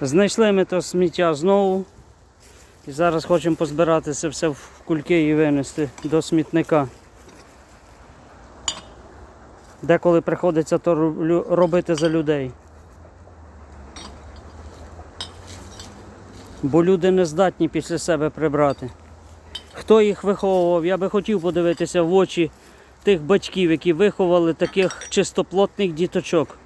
Знайшли ми то сміття знову. І зараз хочемо позбирати це все в кульки і винести до смітника. Деколи приходиться то робити за людей. Бо люди не здатні після себе прибрати. Хто їх виховував? Я би хотів подивитися в очі тих батьків, які виховали таких чистоплотних діточок.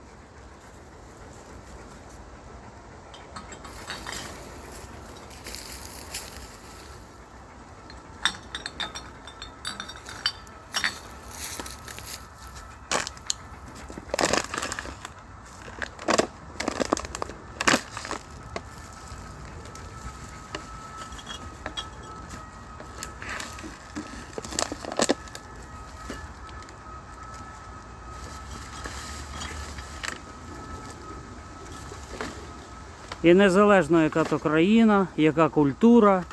І незалежно яка то країна, яка культура,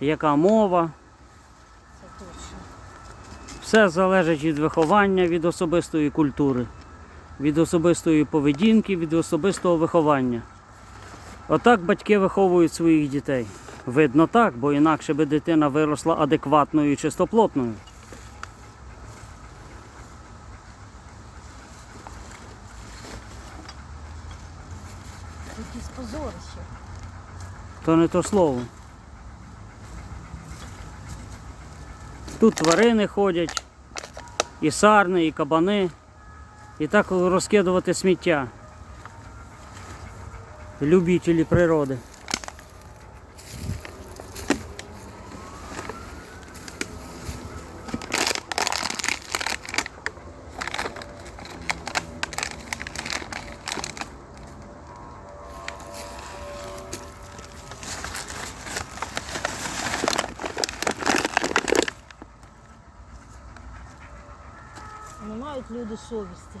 яка мова, все залежить від виховання, від особистої культури, від особистої поведінки, від особистого виховання. Отак батьки виховують своїх дітей. Видно так, бо інакше би дитина виросла адекватною і чистоплотною. Якісь позорище. То не то слово. Тут тварини ходять, і сарни, і кабани. І так розкидувати сміття. Любителі природи. Не мають люди совісті.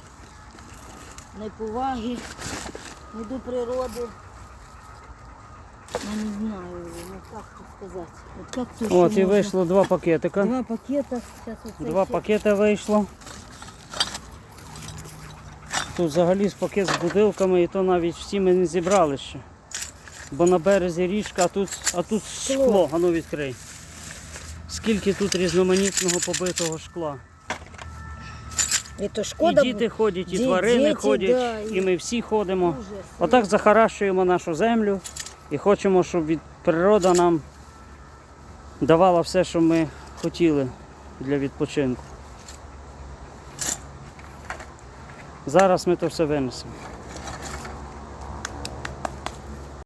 Не поваги, не до природи. Я не знаю, ну як тут сказати. От як тут От і вийшло два пакетика. Два пакета. Зараз оце Два все. пакети вийшло. Тут взагалі з пакет з бутилками і то навіть всі ми не зібрали ще. Бо на березі річка, а тут, а тут шкло, а ну відкрий. Скільки тут різноманітного побитого шкла. І то шкода. і діти ходять, і Ді- тварини діти, ходять, да, і- і ми всі ходимо. Отак захаращуємо нашу землю і хочемо, щоб від природа нам давала все, що ми хотіли для відпочинку. Зараз ми то все винесемо.